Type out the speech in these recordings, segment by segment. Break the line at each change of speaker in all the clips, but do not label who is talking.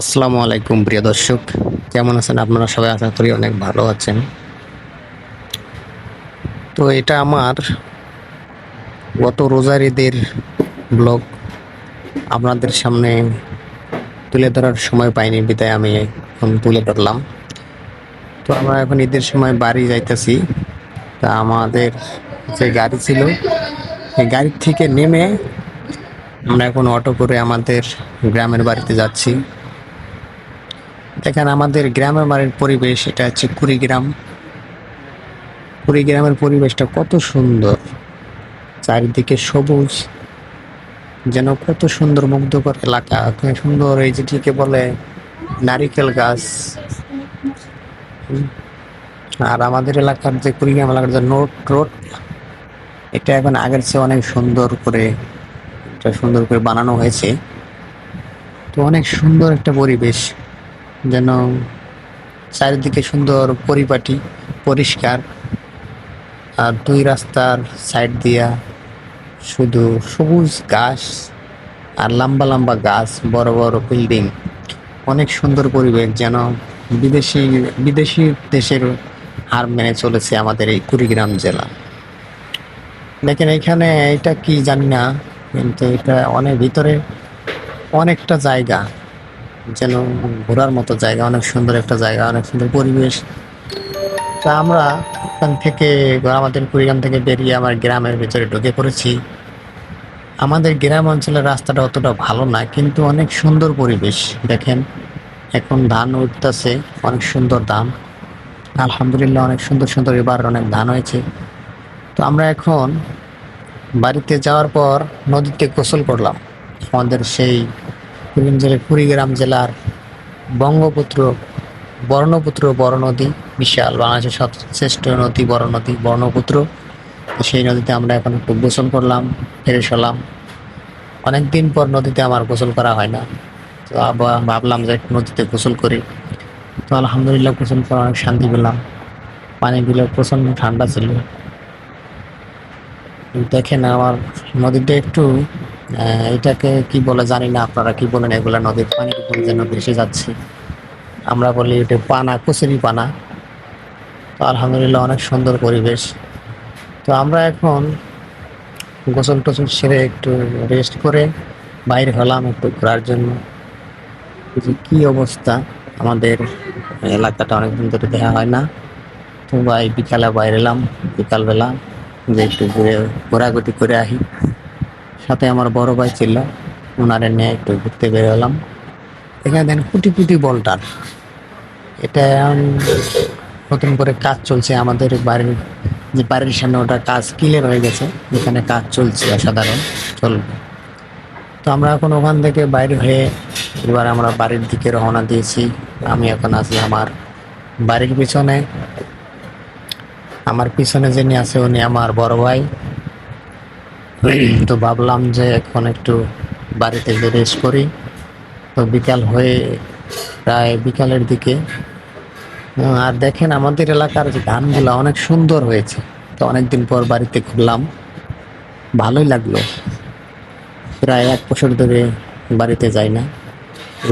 আসসালামু আলাইকুম, প্রিয় দর্শক। কেমন আছেন? আপনারা সবাই আশা করি অনেক ভালো আছেন। তো এটা আমার গত রোজার ঈদের ব্লগ। আপনাদের সামনে তুলে ধরার সময় পাইনি, বিদায় আমি এখন তুলে ধরলাম। তো আমরা এখন ঈদের সময় বাড়ি যাইতেছি। তা আমাদের যে গাড়ি ছিল, সেই গাড়ির থেকে নেমে আমরা এখন অটো করে আমাদের গ্রামের বাড়িতে যাচ্ছি। দেখেন আমাদের গ্রামের বাড়ির পরিবেশ, এটা হচ্ছে কুড়িগ্রাম। কুড়িগ্রামের পরিবেশটা কত সুন্দর। চারিদিকে সবুজ, যেন কত সুন্দর মুগ্ধকর এলাকা। সুন্দর এই যেটিকে বলে, নারিকেল গাছ। আর আমাদের এলাকার যে কুড়িগ্রাম এলাকার যে নোট রোড, এটা এখন আগের চেয়ে অনেক সুন্দর করে, এটা সুন্দর করে বানানো হয়েছে। তো অনেক সুন্দর একটা পরিবেশ। যেন চারিদিকে সুন্দর পরিপাটি, পরিষ্কার। আর দুই রাস্তার সাইড দিয়া শুধু সবুজ ঘাস আর লম্বা লম্বা গাছ, বড় বড় বিল্ডিং। অনেক সুন্দর পরিবেশ যেন বিদেশি বিদেশি দেশের হার মেনে চলেছে আমাদের এই কুড়িগ্রাম জেলা। দেখেন এখানে এটা কি জানি না, কিন্তু এটা অনেক ভিতরে অনেকটা জায়গা। যেন ঘোরার মতো জায়গা, অনেক সুন্দর একটা জায়গা, অনেক সুন্দর পরিবেশ। তা আমরা ওখান থেকে আমাদের কুড়িগ্রাম থেকে বেরিয়ে আমার গ্রামের ভিতরে ঢুকে পড়েছি। আমাদের গ্রাম অঞ্চলের রাস্তাটা অতটা ভালো না, কিন্তু অনেক সুন্দর পরিবেশ। দেখেন, এখন ধান উঠতেছে, অনেক সুন্দর ধান। আলহামদুলিল্লাহ অনেক সুন্দর সুন্দর এবার অনেক ধান হয়েছে। তো আমরা এখন বাড়িতে যাওয়ার পর নদীতে গোসল করলাম। আমাদের সেই কুড়িগ্রাম জেলার কুড়িগ্রাম জেলার বঙ্গপুত্র বর্ণপুত্র নদী বিশাল বাংলাদেশের সবচেয়ে শ্রেষ্ঠ নদী বড় নদী বর্ণপুত্র সেই নদীতে আমরা এখন একটু গোসল করলাম, ফ্রেশ হলাম। অনেকদিন পর নদীতে আমার গোসল করা হয় না। তো আবার ভাবলাম যে নদীতে গোসল করি। তো আলহামদুলিল্লাহ গোসল করে অনেক শান্তি পেলাম। পানিগুলো প্রচণ্ড ঠান্ডা ছিল। দেখেন আমার নদীতে একটু এটাকে কি বলে জানি না, আপনারা কি বলেন, এগুলা নদীর পানির উপরে যেন ভেসে যাচ্ছে। আমরা বলি এটা পানা, কুচুরি পানা। তো আলহামদুলিল্লাহ অনেক সুন্দর পরিবেশ। তো আমরা এখন গোসল টোসল সেরে একটু রেস্ট করে বাইরে হলাম একটু ঘোরার জন্য। যে কি অবস্থা? আমাদের এলাকাটা অনেকদিন ধরে দেখা হয় না। তো ভাই বিকালে বাইরে এলাম, বিকালবেলা যে একটু ঘুরে ঘোরাঘুরি করে আহি। সাথে আমার বড় ভাই ছিল ওনারে নিয়ে একটু ঘুরতে বের হলাম। এখানে দেন কুটি কুটি বলটার। এটা নতুন করে কাজ চলছে আমাদের বাড়ির, যে বাড়ির সামনে ওটা কাজ ক্লিয়ার হয়ে গেছে, এখানে কাজ চলছে অসাধারণ, চলবে। তো আমরা এখন ওখান থেকে বাইরে হয়ে এবার আমরা বাড়ির দিকে রওনা দিয়েছি। আমি এখন আছি আমার বাড়ির পিছনে। আমার পিছনে যিনি আছে, উনি আমার বড় ভাই। তো ভাবলাম যে এখন একটু বাড়িতে যে রেস্ট করি। তো বিকাল হয়ে প্রায় বিকালের দিকে আর দেখেন আমাদের এলাকার যে ধানগুলো অনেক সুন্দর হয়েছে। তো অনেকদিন পর বাড়িতে ঘুরলাম। ভালোই লাগল। প্রায় এক বছর ধরে বাড়িতে যাই না।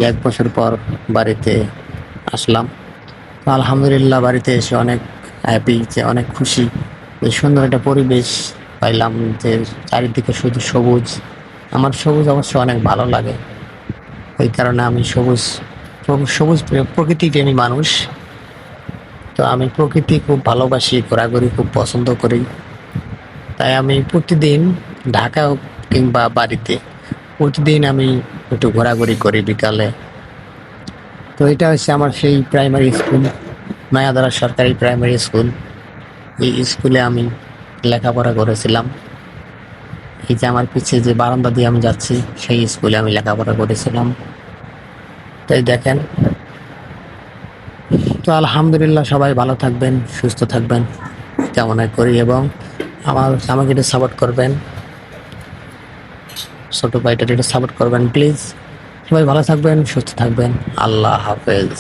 এক বছর পর বাড়িতে আসলাম। আলহামদুলিল্লাহ বাড়িতে এসে অনেক হ্যাপি যে অনেক খুশি। যে সুন্দর একটা পরিবেশ পাইলাম যে চারিদিকে শুধু সবুজ। আমার সবুজ অবশ্য অনেক ভালো লাগে। ওই কারণে আমি সবুজ সবুজ প্রে- প্রকৃতি প্রেমী মানুষ। তো আমি প্রকৃতি খুব ভালোবাসি, ঘোরাঘুরি খুব পছন্দ করি। তাই আমি প্রতিদিন ঢাকা কিংবা বাড়িতে প্রতিদিন আমি একটু ঘোরাঘুরি করি বিকালে। তো এটা হচ্ছে আমার সেই প্রাইমারি স্কুল মায়াদারা সরকারি প্রাইমারি স্কুল এই স্কুলে আমি লেখাপড়া করেছিলাম। এই যে আমার পিছিয়ে যে বারান্দা দিয়ে আমি যাচ্ছি, সেই স্কুলে আমি লেখাপড়া করেছিলাম। তাই দেখেন, তো আলহামদুলিল্লাহ সবাই ভালো থাকবেন, সুস্থ থাকবেন, কামনা করি এবং আমার আমাকে একটু সাপোর্ট করবেন। ছোট ভাইটা একটু সাপোর্ট করবেন প্লিজ সবাই ভালো থাকবেন, সুস্থ থাকবেন। আল্লাহ হাফেজ।